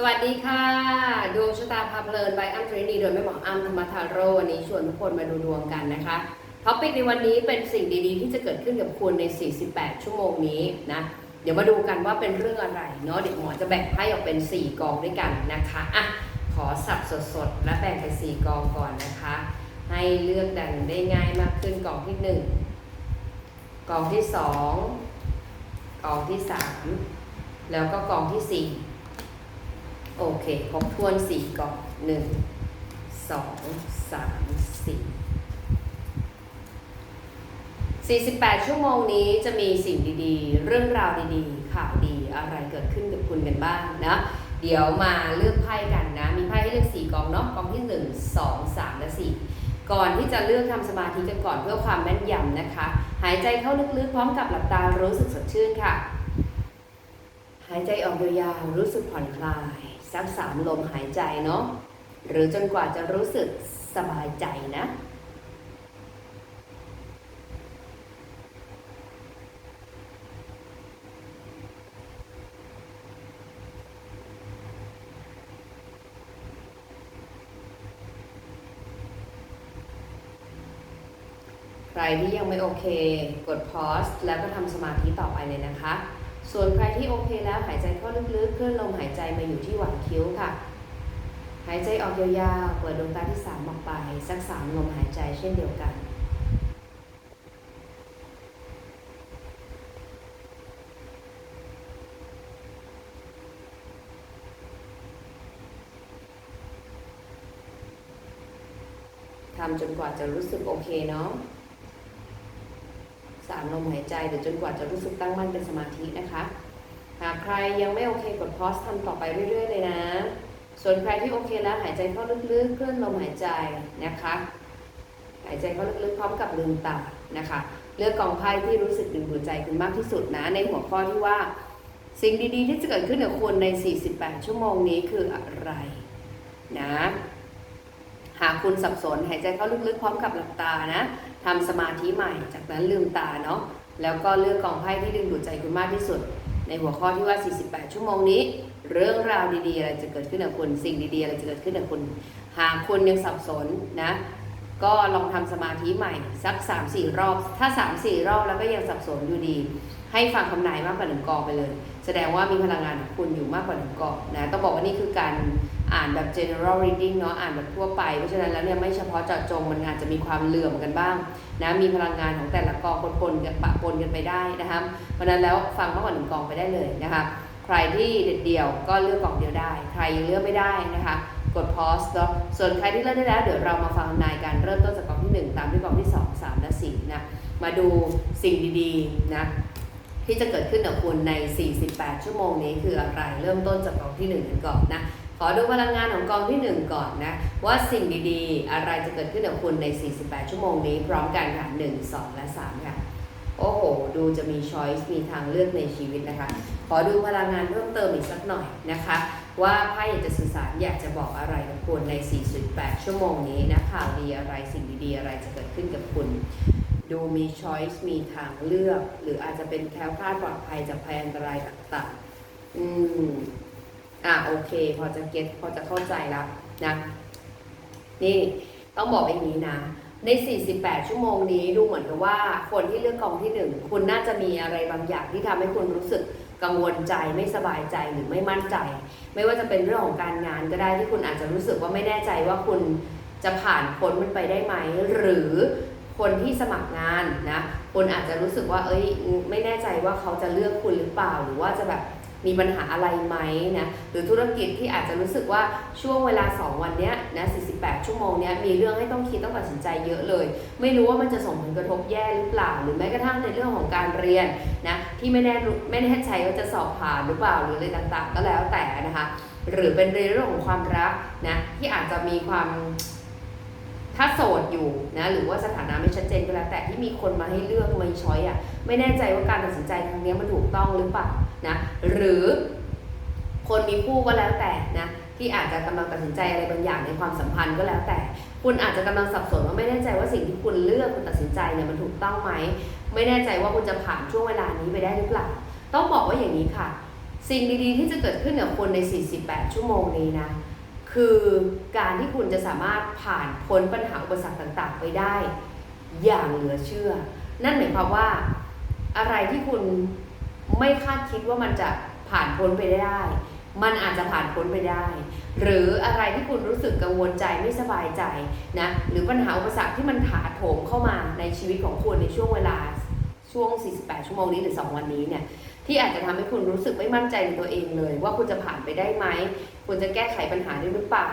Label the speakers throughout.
Speaker 1: สวัสดีค่ะ ดวงชะตาพาเพลินใบอัมทรีนีโดยแม่หมออัมธรรมทาโรวันนี้ชวนทุกคนมาดูดวงกันนะคะท็อปิกในวันนี้เป็นสิ่งดีๆ ที่จะเกิดขึ้นกับคุณใน 48 ชั่วโมงนี้นะเดี๋ยวมาดูกันว่าเป็นเรื่องอะไรเนาะเดี๋ยวหมอจะแบ่งให้ออกเป็น 4 กองด้วยกันนะคะอะขอสับสดๆและแบ่งเป็น4กองก่อนนะคะ ให้เลือกดันได้ง่ายมากขึ้นกองที่ 1กองที่ 2กองที่ 3 แล้วก็กองที่ 4 โอเคครบถ้วนสี่กล่องหนึ่งสองสามสี่สี่สิบแปดชั่วโมงนี้จะมีสิ่งดีๆ เรื่องราวดีๆ ข่าวดีอะไรเกิดขึ้นกับคุณกันบ้างนะ เดี๋ยวมาเลือกไพ่กันนะ มีไพ่ให้เลือกสี่กองเนาะกองที่หนึ่งสองสามและสี่ก่อนที่จะเลือกทำสมาธิกันก่อนเพื่อความแม่นยำนะคะ หายใจเข้าลึกๆ พร้อมกับหลับตารู้สึกสดชื่นค่ะ หายใจออกยาวๆรู้สึกผ่อนคลาย สักสามลมหายใจเนาะหรือจนกว่าจะรู้สึกสบายใจนะ ใครที่ยังไม่โอเค กดพอสแล้วก็ทำสมาธิต่อไปเลยนะคะ ส่วนใครที่โอเคแล้วหายใจเข้าลึกๆ เคลื่อนลมหายใจมาอยู่ที่หว่างคิ้วค่ะ หายใจออกยาวๆ เปิดดวงตาที่สามออกไป สักสามลมหายใจเช่นเดียวกัน ทำจนกว่าจะรู้สึกโอเคเนาะามลมหายใจหรือจนกว่าจะรู้สึกตั้งมั่นเป็นสมาธินะคะ หากใครยังไม่โอเคกดพอสทำต่อไปเรื่อย ๆ เลยนะ ส่วนใครที่โอเคแล้วหายใจเข้าลึกๆเคลื่อนลมหายใจนะคะ หายใจเข้าลึกๆพร้อมกับลืมตานะคะ เลือกกองไพ่ที่รู้สึกดึงดูดใจคุณมากที่สุดนะ ในหัวข้อที่ว่า สิ่งดีๆ ที่จะเกิดขึ้นกับคุณใน 48 ชั่วโมงนี้คืออะไรนะหากคุณสับสนหายใจเข้าลึกๆพร้อมกับหลับตานะ ทำสมาธิใหม่ จากนั้นลืมตาเนาะแล้วก็เลือกกองไพ่ที่ดึงดูดใจคุณมากที่สุด ในหัวข้อที่ว่า 48 ชั่วโมงนี้ เรื่องราวดีๆ อะไรจะเกิดขึ้นกับคุณสิ่งดีๆ อะไรจะเกิดขึ้นกับคุณ หากคุณยังสับสนนะก็ลองทำสมาธิใหม่สัก 3-4 รอบ ถ้า 3-4 รอบแล้วก็ยังสับสนอยู่ดี ให้ฟังคำนายมากกว่าหนึ่งกองไปเลย แสดงว่ามีพลังงานของคุณอยู่มากกว่าหนึ่งกองนะต้องบอกว่านี่คือการ อ่านแบบ general reading เนาะอ่านแบบทั่วไป เพราะฉะนั้นแล้วเนี่ยไม่เฉพาะเจาะจงมันอาจจะมีความเหลื่อมกันบ้างนะมีพลังงานของแต่ละกองปนๆกันปะปนกันไปได้นะคะเพราะนั้นแล้วฟังมากกว่าหนึ่งกองไปได้เลยนะคะใครที่เด็ดเดี่ยวก็เลือกกองเดียวได้ ใครยังเลือกไม่ได้นะคะกด pause เนาะส่วนใครที่เลือกได้แล้ว เดี๋ยวเรามาฟังทำนายการเริ่มต้นจากกองที่ 1 ตามด้วยกองที่ 2 3 และ4นะมาดูสิ่งดีๆนะที่จะเกิดขึ้นกับคุณใน 48 ชั่วโมงนี้คืออะไร เริ่มต้นจากกองที่1กันก่อนนะ ขอดูพลังงานของกองที่ 1 ก่อนนะ ว่าสิ่งดีๆ อะไรจะเกิดขึ้นกับคุณใน 48 ชั่วโมงนี้ พร้อมกันค่ะ 1 2 และ 3 ค่ะ โอ้โห ดูจะมีช้อยส์มีทางเลือกในชีวิตนะคะ ขอดูพลังงานเพิ่มเติมอีกสักหน่อยนะคะ ว่าไพ่อยากจะสื่อสารอยากจะบอกอะไรกับคุณใน 48 ชั่วโมงนี้นะข่าวดีอะไรสิ่งดีๆ อะไรจะเกิดขึ้นกับคุณดูมีช้อยส์มีทางเลือก หรืออาจจะเป็นแคล้วคลาดปลอดภัยจากภัยอันตรายต่างๆ อืม อะโอเค พอจะเก็ตพอจะเข้าใจแล้วนะนี่ต้องบอกอย่างนี้นะ ใน 48 ชั่วโมงนี้ดูเหมือนกับว่า คนที่เลือกกองที่หนึ่งคุณน่าจะมีอะไรบางอย่างที่ทำให้คุณรู้สึกกังวลใจไม่สบายใจหรือไม่มั่นใจ ไม่ว่าจะเป็นเรื่องของการงานก็ได้ที่คุณอาจจะรู้สึกว่าไม่แน่ใจว่าคุณจะผ่านพ้นมันไปได้ไหม หรือคนที่สมัครงานนะคุณอาจจะรู้สึกว่า เอ้ย ไม่แน่ใจว่าเขาจะเลือกคุณหรือเปล่า หรือว่าจะแบบ มีปัญหาอะไรไหมนะหรือธุรกิจที่อาจจะรู้สึกว่าช่วงเวลา 2 วันเนี้ยนะ 48 ชั่วโมงเนี้ยมีเรื่องให้ต้องคิดต้องตัดสินใจเยอะเลย ไม่รู้ว่ามันจะส่งผลกระทบแย่หรือเปล่า หรือแม้กระทั่งในเรื่องของการเรียนนะที่ไม่แน่ไม่แน่ใจว่าจะสอบผ่านหรือเปล่าหรืออะไรต่างๆ ก็แล้วแต่นะคะ หรือเป็นในเรื่องของความรักนะที่อาจจะมีความถ้าโสดอยู่นะหรือว่าสถานะไม่ชัดเจนก็แล้วแต่ที่มีคนมาให้เลือกม่ช้อยอะไม่แน่ใจว่าการตัดสินใจครั้งนี้มันถูกต้องหรือเปล่า นะหรือคนมีคู่ก็แล้วแต่นะที่อาจจะกำลังตัดสินใจอะไรบางอย่างในความสัมพันธ์ก็แล้วแต่ คุณอาจจะกำลังสับสนว่าไม่แน่ใจว่าสิ่งที่คุณเลือกคุณตัดสินใจเนี่ยมันถูกต้องไหมไม่แน่ใจว่าคุณจะผ่านช่วงเวลานี้ไปได้หรือเปล่าต้องบอกว่าอย่างนี้ค่ะ สิ่งดีๆที่จะเกิดขึ้นกับคุณใน 48 ชั่วโมงนี้นะคือการที่คุณจะสามารถผ่านพ้นปัญหาอุปสรรคต่างๆ ไปได้ อย่างเหลือเชื่อ นั่นหมายความว่าอะไรที่คุณ ไม่คาดคิดว่ามันจะผ่านพ้นไปได้ มันอาจจะผ่านพ้นไปได้ หรืออะไรที่คุณรู้สึกกังวลใจไม่สบายใจนะ หรือปัญหาอุปสรรคที่มันถาโถมเข้ามาในชีวิตของคุณในช่วงเวลาช่วง 48 ชั่วโมงนี้หรือ 2 วันนี้เนี่ย ที่อาจจะทำให้คุณรู้สึกไม่มั่นใจในตัวเองเลย ว่าคุณจะผ่านไปได้ไหม คุณจะแก้ไขปัญหาได้หรือเปล่า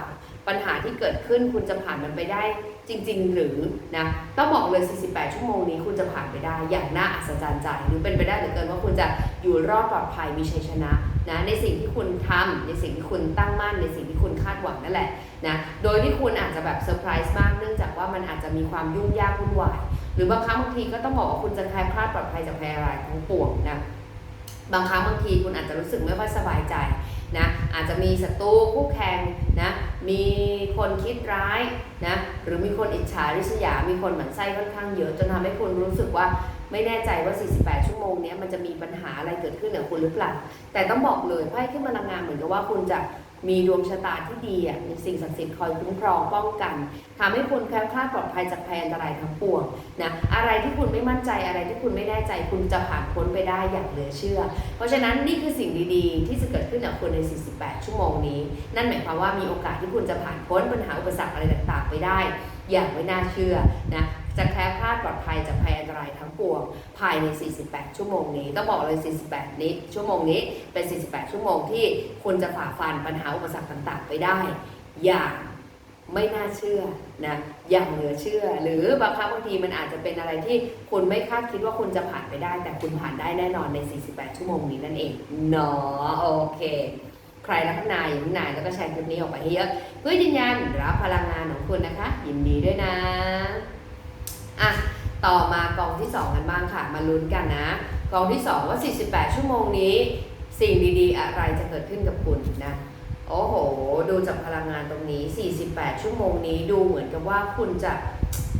Speaker 1: ปัญหาที่เกิดขึ้นคุณจะผ่านมันไปได้ จริง ๆ หรือนะต้องบอกเลย 48 ชั่วโมงนี้คุณจะผ่านไปได้อย่างน่าอัศจรรย์ใจ หรือเป็นไปได้เหลือเกินว่าคุณจะอยู่รอดปลอดภัยมีชัยชนะนะในสิ่งที่คุณทำในสิ่งที่คุณตั้งมั่นในสิ่งที่คุณคาดหวังนั่นแหละนะโดยที่คุณอาจจะแบบเซอร์ไพรส์มากเนื่องจากว่ามันอาจจะมีความยุ่งยากวุ่นวายหรือบางครั้งบางทีก็ต้องบอกว่าคุณจะคลายพลาดปลอดภัยจากภัยอะไรทั้งปวงนะบางครั้งบางทีคุณอาจจะรู้สึกไม่ค่อยสบายใจ นะอาจจะมีศัตรูคู่แข่งนะมีคนคิดร้ายนะหรือมีคนอิจฉาริษยา มีคนหมั่นไส้ค่อนข้างเยอะ จนทำให้คุณรู้สึกว่าไม่แน่ใจว่า 48 ชั่วโมงนี้มันจะมีปัญหาอะไรเกิดขึ้นกับคุณหรือเปล่าแต่ต้องบอกเลยไพ่ขึ้นพลังงานเหมือนกับว่าคุณจะ มีดวงชะตาที่ดีอะมีสิ่งศักดิ์สิทธิ์คอยคุ้มครองป้องกันทำให้คุณแคล้วคลาดปลอดภัยจากภัยอันตรายทั้งปวงนะอะไรที่คุณไม่มั่นใจอะไรที่คุณไม่แน่ใจคุณจะผ่านพ้นไปได้อย่างเหลือเชื่อ เพราะฉะนั้นนี่คือสิ่งดีๆ ที่จะเกิดขึ้นกับคุณใน 48 ชั่วโมงนี้ นั่นหมายความว่ามีโอกาสที่คุณจะผ่านพ้นปัญหาอุปสรรคอะไรต่างๆ ไปได้ อย่างไม่น่าเชื่อนะ จะแคล้วคลาดปลอดภัยจากภัยอันตรายทั้งปวงภายใน 48 ชั่วโมงนี้ต้องบอกเลย 48 นี้ ชั่วโมงนี้เป็น 48 ชั่วโมงที่คุณจะฝ่าฟันปัญหาอุปสรรคต่างๆ ไปได้ อย่างไม่น่าเชื่อนะอย่างเหลือเชื่อ หรือบางครั้งบางทีมันอาจจะเป็นอะไรที่คุณไม่คาดคิดว่าคุณจะผ่านไปได้ แต่คุณผ่านได้แน่นอนใน 48 ชั่วโมงนี้นั่นเองเนาะโอเค ใครรักนายอย่างนายแล้วก็แชร์คลิปนี้ออกไปให้เยอะเพื่อยืนยันรับพลังงานของคุณนะคะ ยินดีด้วยนะ อะต่อมากองที่ 2 กันบ้างค่ะ มาลุ้นกันนะ กองที่ 2 ว่า 48 ชั่วโมงนี้ สิ่งดีๆ อะไรจะเกิดขึ้นกับคุณนะโอ้โห ดูจากพลังงานตรงนี้ 48 ชั่วโมงนี้ดูเหมือนกับว่าคุณจะ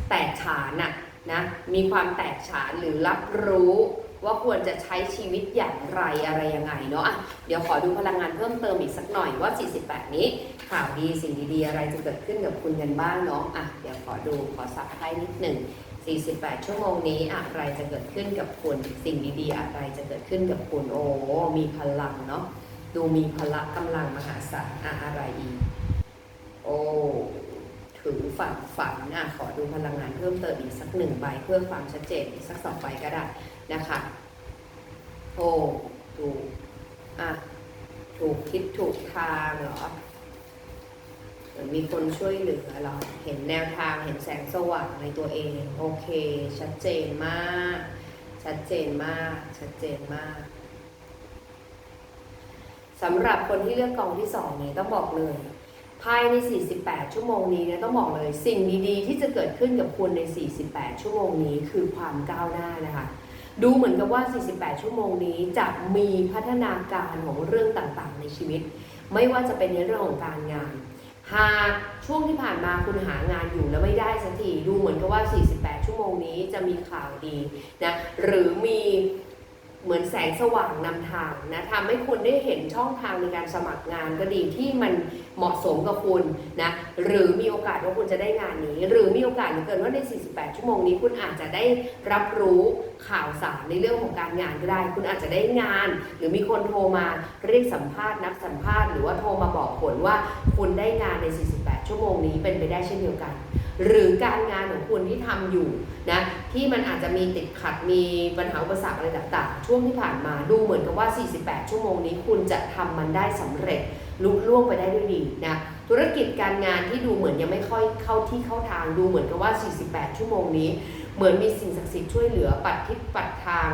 Speaker 1: แตกฉานน่ะนะมีความแตกฉานหรือรับรู้ว่าควรจะใช้ชีวิตอย่างไรอะไรยังไงเนาะอะเดี๋ยวขอดูพลังงานเพิ่มเติมอีกสักหน่อยว่า 48 นี้ข่าวดีสิ่งดีๆ อะไรจะเกิดขึ้นกับคุณกันบ้างเนาะอะเดี๋ยวขอดูขอสับไพ่นิดหนึ่ง 48 ชั่วโมงนี้อะไรจะเกิดขึ้นกับคุณ สิ่งดีๆ อะไรจะเกิดขึ้นกับคุณ โอ้ มีพลังเนาะ ดูมีพละกำลังมหาศาลอะอะไรอีก โอ้ถือฝันฝันอะขอดูพลังงานเพิ่มเติมอีกสักหนึ่งใบเพื่อความชัดเจนอีกสักสองใบก็ได้นะคะโอ้ถูกอะถูกคิดถูกทางเหรอ เหมือนมีคนช่วยเหลือเรา เห็นแนวทาง เห็นแสงสว่างในตัวเอง โอเค ชัดเจนมาก ชัดเจนมาก ชัดเจนมากสำหรับคนที่เลือกกองที่สองเนี่ยต้องบอกเลย ภายใน 48 ชั่วโมงนี้เนี่ยต้องบอกเลย สิ่งดีๆ ที่จะเกิดขึ้นกับคุณใน 48 ชั่วโมงนี้คือความก้าวหน้านะคะดูเหมือนกับว่า 48 ชั่วโมงนี้จะมีพัฒนาการของเรื่องต่างๆ ในชีวิต ไม่ว่าจะเป็นในเรื่องของการงาน หากช่วงที่ผ่านมาคุณหางานอยู่แล้วไม่ได้สักทีดูเหมือนกับว่า 48 ชั่วโมงนี้จะมีข่าวดีนะหรือมี เหมือนแสงสว่างนำทางนะทำให้คุณได้เห็นช่องทางในการสมัครงานก็ดีที่มันเหมาะสมกับคุณนะหรือมีโอกาสว่าคุณจะได้งานนี้ หรือมีโอกาสเหลือเกินว่าใน 48 ชั่วโมงนี้ คุณอาจจะได้รับรู้ข่าวสารในเรื่องของการงานก็ได้ คุณอาจจะได้งาน หรือมีคนโทรมาเรียกสัมภาษณ์นัดสัมภาษณ์หรือว่าโทรมาบอกผลว่าคุณได้งานใน 48 ชั่วโมงนี้เป็นไปได้เช่นเดียวกัน หรือการงานของคุณที่ทำอยู่นะที่มันอาจจะมีติดขัดมีปัญหาอุปสรรคอะไรต่างๆ ช่วงที่ผ่านมาดูเหมือนกับว่า 48 ชั่วโมงนี้คุณจะทำมันได้สำเร็จลุล่วงไปได้ด้วยดีนะธุรกิจการงานที่ดูเหมือนยังไม่ค่อยเข้าที่เข้าทางดูเหมือนกับว่า 48 ชั่วโมงนี้ เหมือนมีสิ่งศักดิ์สิทธิ์ช่วยเหลือปัดทิศปัดทาง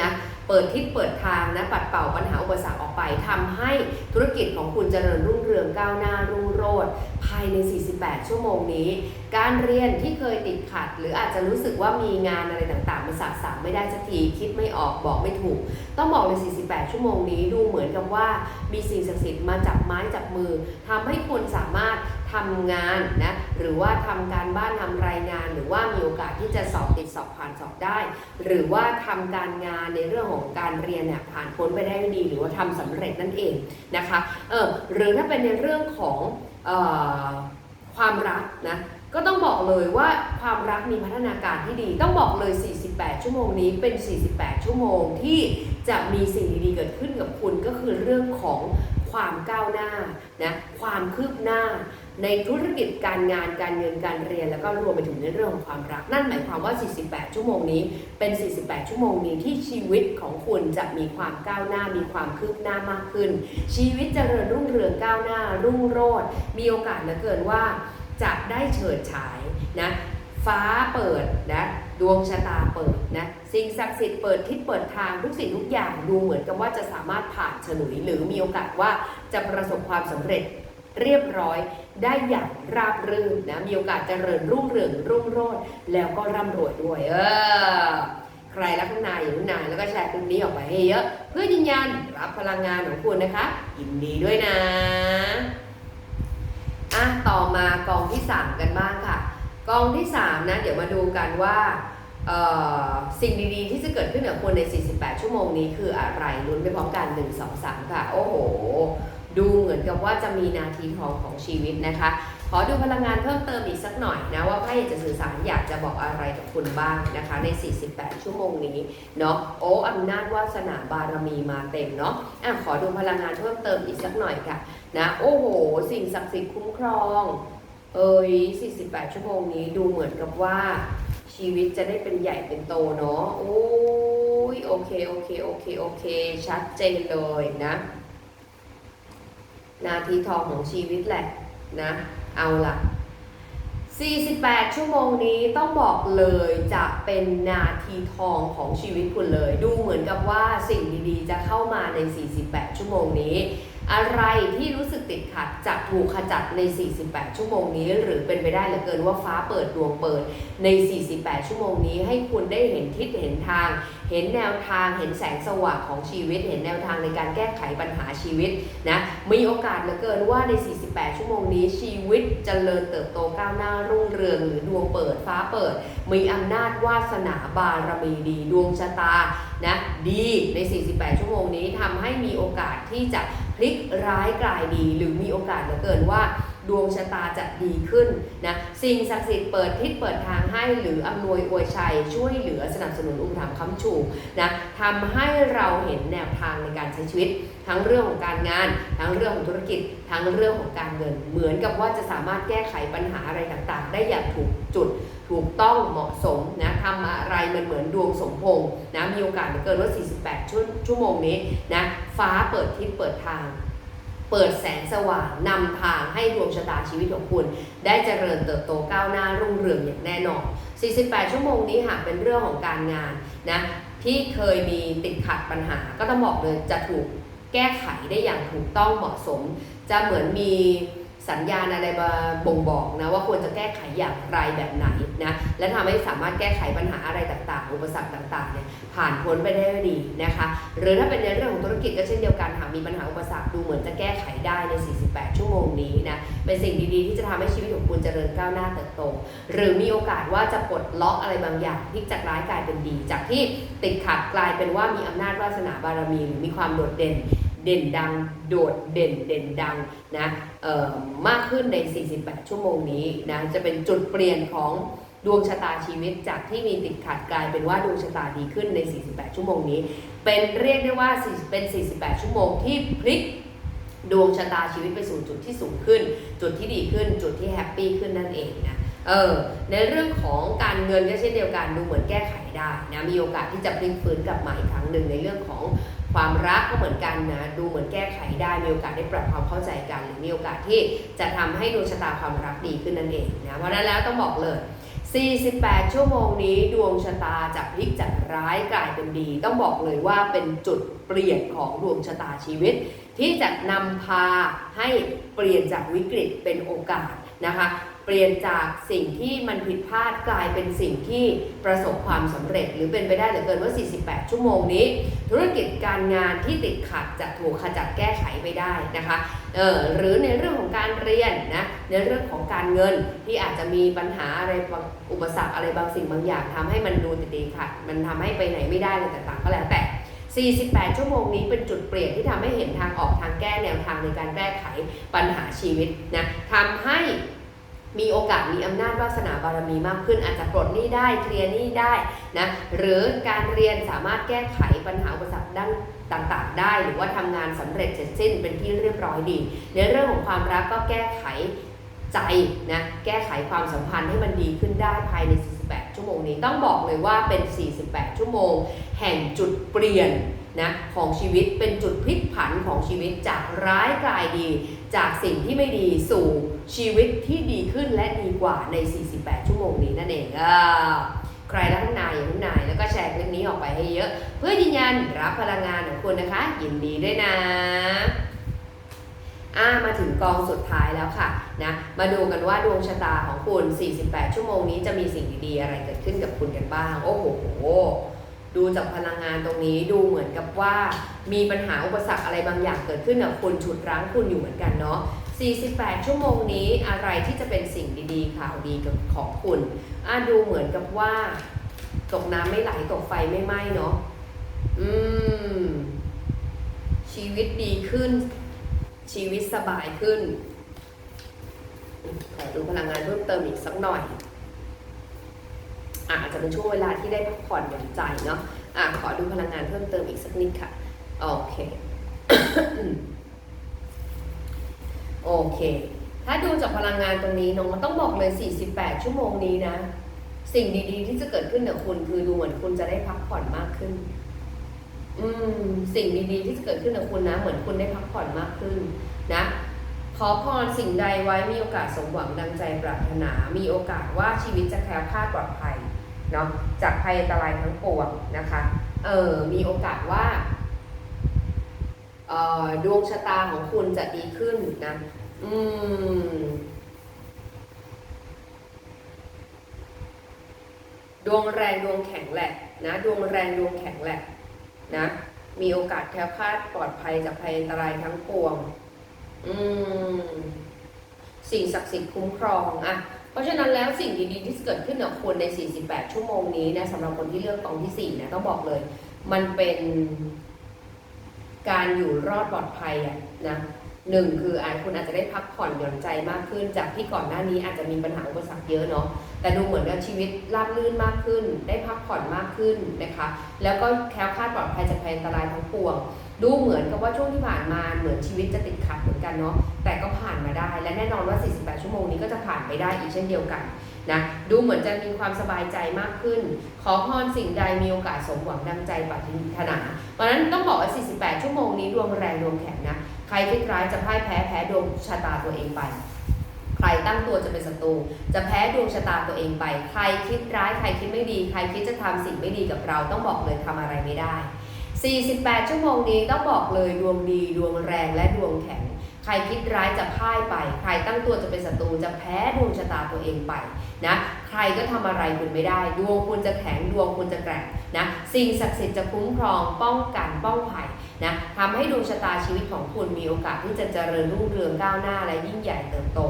Speaker 1: นะเปิดทิศเปิดทางนะปัดเป่าปัญหาอุปสรรคออกไปทำให้ธุรกิจของคุณเจริญรุ่งเรืองก้าวหน้ารุ่งโรจน์ภายใน 48 ชั่วโมงนี้ การเรียนที่เคยติดขัด หรืออาจจะรู้สึกว่ามีงานอะไรต่างๆมันสะสางไม่ได้สักทีคิดไม่ออกบอกไม่ถูก ต้องบอกเลย48 ชั่วโมงนี้ดูเหมือนกับว่ามีสิ่งศักดิ์สิทธิ์มาจับไม้จับมือทำให้คุณสามารถ ททำงานนะหรือว่าทำการบ้านทำรายงาน หรือว่ามีโอกาสที่จะสอบติดสอบผ่านสอบได้ หรือว่าทำการงานในเรื่องของการเรียนเนี่ยผ่านพ้นไปได้ดี หรือว่าทำสำเร็จนั่นเองนะคะเออหรือถ้าเป็นในเรื่องของออความรักนะก็ต้องบอกเลยว่าความรักมีพัฒนาการที่ดี ต้องบอกเลย 48 ชั่วโมงนี้เป็น 48 ชั่วโมงที่จะมีสิ่งดีๆเกิดขึ้นกับคุณก็คือเรื่องของความก้าวหน้านะความคืบหน้า ในธุรกิจการงานการเงินการเรียน แล้วก็รวมไปถึงในเรื่องของความรัก นั่นหมายความว่า 48 ชั่วโมงนี้ เป็น 48 ชั่วโมงนี้ที่ชีวิตของคุณจะมีความก้าวหน้า มีความคืบหน้ามากขึ้น ชีวิตเจริญรุ่งเรืองก้าวหน้า รุ่งโรจน์มีโอกาสเหลือเกินว่า จะได้เฉิดฉายนะฟ้าเปิดนะดวงชะตาเปิดนะสิ่งศักดิ์สิทธิ์เปิดทิศเปิดทางทุกสิ่งทุกอย่างดูเหมือนกับว่าจะสามารถผ่านฉลุยหรือมีโอกาสว่าจะประสบความสำเร็จ เรียบร้อยได้อย่างราบรื่นนะมีโอกาสเจริญรุ่งเรืองรุ่งโรจน์แล้วก็ร่ำรวยด้วยเออใครรักนายอยู่นายแล้วก็แชร์คลิปนี้ออกไปให้เยอะ เพื่อยืนยันรับพลังงานของคุณนะคะยินดีด้วยนะอะต่อมากองที่ 3 กันบ้างค่ะ กองที่ 3 นะ เดี๋ยวมาดูกันว่าสิ่งดีๆ ที่จะเกิดขึ้นกับคนใน 48 ชั่วโมงนี้คืออะไรลุ้นไปพร้อมกัน 1 2 3 ค่ะ โอ้โห ดูเหมือนกับว่าจะมีนาทีทองของชีวิตนะคะ ขอดูพลังงานเพิ่มเติมอีกสักหน่อยนะว่าไพ่อยากจะสื่อสารอยากจะบอกอะไรกับคุณบ้างนะคะ ใน 48 ชั่วโมงนี้เนาะโอ้อำนาจวาสนาบารมีมาเต็มเนาะอะขอดูพลังงานเพิ่มเติมอีกสักหน่อยค่ะนะโอ้โห สิ่งศักดิ์สิทธิ์คุ้มครอง เอ้ย 48 ชั่วโมงนี้ดูเหมือนกับว่าชีวิตจะได้เป็นใหญ่เป็นโตเนาะโอ้ยโอเค โอเค โอเค โอเค ชัดเจนเลยนะ นาทีทองของชีวิตแหละนะ เอาละ48 ชั่วโมงนี้ต้องบอกเลยจะเป็นนาทีทองของชีวิตคุณเลย ดูเหมือนกับว่าสิ่งดีๆ จะเข้ามาใน 48 ชั่วโมงนี้ อะไรที่รู้สึกติดขัดจะถูกขจัดใน 48 ชั่วโมงนี้ หรือเป็นไปได้เหลือเกินว่าฟ้าเปิดดวงเปิดใน 48 ชั่วโมงนี้ ให้คุณได้เห็นทิศเห็นทาง เห็นแนวทาง เห็นแสงสว่างของชีวิต เห็นแนวทางในการแก้ไขปัญหาชีวิตนะมีโอกาสเหลือเกินว่าใน 48 ชั่วโมงนี้ ชีวิตจเจริญเติบโตก้าวหน้ารุ่งเรือง หรือดวงเปิดฟ้าเปิด มีอำนาจวาสนาบารมีดี ดวงชะตานะดีใน 48 ชั่วโมงนี้ทำให้มีโอกาสที่จะ พลิกร้ายกลายดี หรือมีโอกาสเหลือเกินว่า ดวงชะตาจะดีขึ้นนะสิ่งศักดิ์สิทธิ์เปิดทิศเปิดทางให้หรืออำนวยอวยชัย ช่วยเหลือสนับสนุนอุปถัมภ์ค้ำชูนะทำให้เราเห็นแนวทางในการใช้ชีวิต ทั้งเรื่องของการงาน ทั้งเรื่องของธุรกิจ ทั้งเรื่องของการเงิน เหมือนกับว่าจะสามารถแก้ไขปัญหาอะไรต่างๆ ได้อย่างถูกจุดถูกต้องเหมาะสมนะทำอะไรมันเหมือนดวงสมพงษ์นะมีโอกาสเกินว่า 48 ชั่วชั่วโมงนี้นะฟ้าเปิดทิศเปิดทาง เปิดแสงสว่างนำทางให้ดวงชะตาชีวิตของคุณ ได้เจริญเติบโตก้าวหน้ารุ่งเรืองอย่างแน่นอน 48 ชั่วโมงนี้หากเป็นเรื่องของการงานนะที่เคยมีติดขัดปัญหา ก็ต้องบอกเลยจะถูกแก้ไขได้อย่างถูกต้องเหมาะสม จะเหมือนมี สัญญาณอะไรมาบ่งบอกนะว่าควรจะแก้ไขอย่างไรแบบไหนนะและทำให้สามารถแก้ไขปัญหาอะไรต่างๆ อุปสรรคต่างๆเนี่ยผ่านพ้นไปได้ดีนะคะ หรือถ้าเป็นในเรื่องของธุรกิจก็เช่นเดียวกันหากมีปัญหาอุปสรรคดูเหมือนจะแก้ไขได้ใน 48 ชั่วโมงนี้นะเป็นสิ่งดีๆ ที่จะทำให้ชีวิตของคุณเจริญก้าวหน้าเติบโต หรือมีโอกาสว่าจะปลดล็อกอะไรบางอย่างพลิกจากร้ายกลายเป็นดี จากที่ติดขัดกลายเป็นว่ามีอำนาจวาสนาบารมีหรือมีความโดดเด่น เด่นดังโดดเด่นเด่นดังนะมากขึ้นใน 48 ชั่วโมงนี้นะจะเป็นจุดเปลี่ยนของดวงชะตาชีวิตจากที่มีติดขัดกลายเป็นว่าดวงชะตาดีขึ้นใน 48 ชั่วโมงนี้ เป็นเรียกได้ว่าเป็น 48 ชั่วโมงที่พลิกดวงชะตาชีวิตไปสู่จุดที่สูงขึ้น จุดที่ดีขึ้น จุดที่แฮปปี้ขึ้นนั่นเองนะเออในเรื่องของการเงินก็เช่นเดียวกันดูเหมือนแก้ไขได้นะมีโอกาสที่จะพลิกฟื้นกลับมาอีกครั้งหนึ่งในเรื่องของ ความรักก็เหมือนกันนะดูเหมือนแก้ไขได้มีโอกาสได้ปรับความเข้าใจกันหรือมีโอกาสที่จะทำให้ดวงชะตาความรักดีขึ้นนั่นเองนะเพราะนั้นแล้วต้องบอกเลย 48 ชั่วโมงนี้ดวงชะตาจะพลิกจากร้ายกลายเป็นดี ต้องบอกเลยว่าเป็นจุดเปลี่ยนของดวงชะตาชีวิต ที่จะนำพาให้เปลี่ยนจากวิกฤตเป็นโอกาสนะคะ เปลี่ยนจากสิ่งที่มันผิดพลาดกลายเป็นสิ่งที่ประสบความสำเร็จ หรือเป็นไปได้เหลือเกินว่า 48 ชั่วโมงนี้ ธุรกิจการงานที่ติดขัดจะถูกขจัดแก้ไขไปได้นะคะเออหรือในเรื่องของการเรียนนะในเรื่องของการเงินที่อาจจะมีปัญหาอะไรอุปสรรคอะไรบางสิ่งบางอย่างทำให้มันดูติดๆขัด มันทำให้ไปไหนไม่ได้อะไรต่างๆก็แล้วแต่48 ชั่วโมงนี้เป็นจุดเปลี่ยนที่ทำให้เห็นทางออกทางแก้แนวทางในการแก้ไขปัญหาชีวิตนะทำให้ มีโอกาสมีอำนาจวาสนาบารมีมากขึ้น อาจจะปลดหนี้ได้เคลียร์หนี้ได้นะหรือการเรียนสามารถแก้ไขปัญหาอุปสรรคด้านต่างๆ ได้ หรือว่าทำงานสำเร็จเสร็จสิ้นเป็นที่เรียบร้อยดี ในเรื่องของความรักก็แก้ไขใจนะแก้ไขความสัมพันธ์ให้มันดีขึ้นได้ภายใน 48 ชั่วโมงนี้ต้องบอกเลยว่าเป็น 48 ชั่วโมง แห่งจุดเปลี่ยนนะของชีวิตเป็นจุดพลิกผันของชีวิตจากร้ายกลายดี จากสิ่งที่ไม่ดีสู่ชีวิตที่ดีขึ้นและดีกว่าใน 48 ชั่วโมงนี้นั่นเองอ่าใครรักนายอย่าพึ่งนายแล้วก็แชร์คลิปนี้ออกไปให้เยอะ เพื่อยืนยันรับพลังงานของคุณนะคะ ยินดีด้วยนะอ่ามาถึงกองสุดท้ายแล้วค่ะนะมาดูกันว่าดวงชะตาของคุณ 48 ชั่วโมงนี้จะมีสิ่งดีๆอะไรเกิดขึ้นกับคุณกันบ้าง โอ้โห ดูจากพลังงานตรงนี้ดูเหมือนกับว่ามีปัญหาอุปสรรคอะไรบางอย่างเกิดขึ้นกับคุณฉุดรั้งคุณอยู่เหมือนกันเนาะ 48 ชั่วโมงนี้อะไรที่จะเป็นสิ่งดีๆข่าวดีกับของคุณอ่าดูเหมือนกับว่า ตกน้ำไม่ไหลตกไฟไม่ไหม้เนาะ อืม ชีวิตดีขึ้น ชีวิตสบายขึ้นขอดูพลังงานเพิ่มเติมอีกสักหน่อย อาจจะเป็นช่วงเวลาที่ได้พักผ่อนหย่อนใจเนาะอะขอดูพลังงานเพิ่มเติมอีกสักนิดค่ะ โอเค โอเค ถ้าดูจากพลังงานตรงนี้น้องมันต้องบอกเลย 48 ชั่วโมงนี้นะ สิ่งดี ๆ ที่จะเกิดขึ้นกับคุณคือดูเหมือนคุณจะได้พักผ่อนมากขึ้น อืม สิ่งดีๆที่จะเกิดขึ้นกับคุณนะ เหมือนคุณได้พักผ่อนมากขึ้น นะขอพรสิ่งใดไว้มีโอกาสสมหวังดังใจปรารถนา มีโอกาสว่าชีวิตจะแคล้วคลาดปลอดภัย เนาะจากภัยอันตรายทั้งปวงนะคะเออมีโอกาสว่าเออดวงชะตาของคุณจะดีขึ้นนะอืมดวงแรงดวงแข็งแหละนะดวงแรงดวงแข็งแหละนะมีโอกาสแคล้วคลาดปลอดภัยจากภัยอันตรายทั้งปวง อืม สิ่งศักดิ์สิทธิ์คุ้มครองอะ ราะฉะนั้นแล้วสิ่งดีๆที่เกิดขึ้นกับคุณใน 48 ชั่วโมงนี้นะสำหรับคนที่เลือกกองที่ 4 นะต้องบอกเลย มันเป็นการอยู่รอดปลอดภัยอะนะ หนึ่งคืออาจคุณอาจจะได้พักผ่อนหย่อนใจมากขึ้น จากที่ก่อนหน้านี้อาจจะมีปัญหาอุปสรรคเยอะเนาะแต่ดูเหมือนกับชีวิตราบรื่นมากขึ้น ได้พักผ่อนมากขึ้นนะคะ แล้วก็แคล้วคลาดปลอดภัยจากภัยอันตรายทั้งปวง ดูเหมือนกับว่าช่วงที่ผ่านมาเหมือนชีวิตจะติดขัดเหมือนกันเนาะแต่ก็ผ่านมาได้ และแน่นอนว่า 48 ชั่วโมงนี้ก็จะผ่านไปได้อีกเช่นเดียวกันนะดูเหมือนจะมีความสบายใจมากขึ้น ขอพรสิ่งใดมีโอกาสสมหวังดังใจปรารถนาเพราะนั้นต้องบอกว่า 48 ชั่วโมงนี้ดวงแรงดวงแข็งนะ ใครคิดร้ายจะพ่ายแพ้แพ้ดวงชะตาตัวเองไป ใครตั้งตัวจะเป็นศัตรูจะแพ้ดวงชะตาตัวเองไป ใครคิดร้าย ใครคิดไม่ดี ใครคิดจะทำสิ่งไม่ดีกับเราต้องบอกเลยทำอะไรไม่ได้ 48 ชั่วโมงนี้ต้องบอกเลยดวงดีดวงแรงและดวงแข็ง ใครคิดร้ายจะพ่ายไป ใครตั้งตัวจะเป็นศัตรูจะแพ้ดวงชะตาตัวเองไปนะใครก็ทำอะไรคุณไม่ได้ ดวงคุณจะแข็งดวงคุณจะแกร่งนะสิ่งศักดิ์สิทธิ์จะคุ้มครองป้องกันป้องภัยนะทำให้ดวงชะตาชีวิตของคุณมีโอกาสที่จะเจริญรุ่งเรืองก้าวหน้าและยิ่งใหญ่เติบโต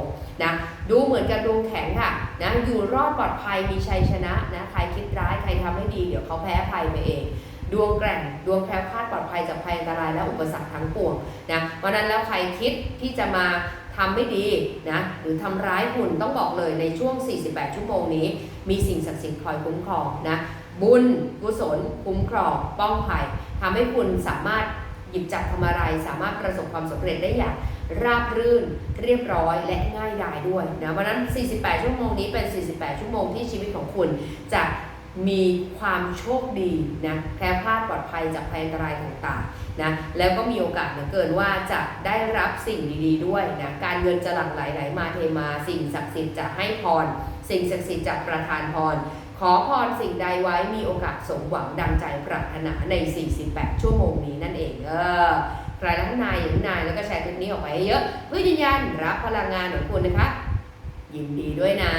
Speaker 1: นะดูเหมือนกับดวงแข็งค่ะนะอยู่รอดปลอดภัยมีชัยชนะนะใครคิดร้ายใครทำไม่ดีเดี๋ยวเขาแพ้ภัยไปเอง ดวงแกร่งดวงแคล้วคลาดปลอดภัยจากภัยอันตรายและอุปสรรคทั้งปวงนะเพราะนั้นแล้วใครคิดที่จะมาทำไม่ดีนะหรือทำร้ายคุณต้องบอกเลยในช่วง 48 ชั่วโมงนี้ มีสิ่งศักดิ์สิทธิ์คอยคุ้มครองนะบุญกุศลคุ้มครองป้องภัยทำให้คุณสามารถหยิบจับทำอะไร สามารถประสบความสำเร็จได้อย่างราบรื่นเรียบร้อยและง่ายดายด้วยนะเพราะนั้น 48 ชั่วโมงนี้เป็น 48 ชั่วโมงที่ชีวิตของคุณจะ มีความโชคดีนะแคล้วคลาดปลอดภัยจากภัยอันตรายต่างๆนะแล้วก็มีโอกาสเหลือเกินว่าจะได้รับสิ่งดีๆด้วยนะการเงินจะหลั่งไหลไหลมาเทมา สิ่งศักดิ์สิทธิ์จะให้พร สิ่งศักดิ์สิทธิ์จะประทานพร ขอพรสิ่งใดไว้มีโอกาสสมหวังดังใจปรารถนาใน 48 ชั่วโมงนี้นั่นเองเออใครรักนายอย่างนายแล้วก็แชร์คลิปนี้ออกไปเยอะเพื่อยืนยันรับพลังงานของคุณนะคะยินดีด้วยนะ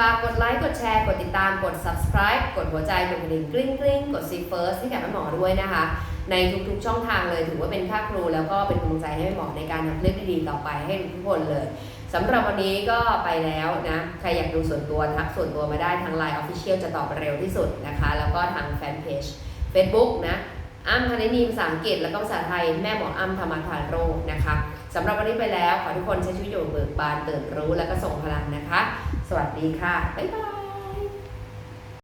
Speaker 1: ฝากกดไลค์ กดแชร์ กดติดตาม กด subscribe กดหัวใจกดกระดิ่งกริ๊งกริ๊งกด see first ให้กับแม่หมอด้วยนะคะ ในทุกๆช่องทางเลยถือว่าเป็นค่าครูแล้วก็เป็นกำลังใจให้แม่หมอในการทำเรื่องดีๆต่อไปให้ทุกคนเลยสำหรับวันนี้ก็ไปแล้วนะ ใครอยากดูส่วนตัวทักส่วนตัวมาได้ทาง Line Official จะตอบเร็วที่สุดนะคะ แล้วก็ทางแฟนเพจ Facebook นะอ้ำธนินีภาษาอังกฤษแล้วก็ภาษาไทยแม่หมออ้ำธรรมทานโรนะคะสำหรับวันนี้ไปแล้ว ขอทุกคนใช้ชีวิตอยู่เบิกบานตื่นรู้ แล้วก็ส่งพลังนะคะ สวัสดีค่ะ บ๊ายบาย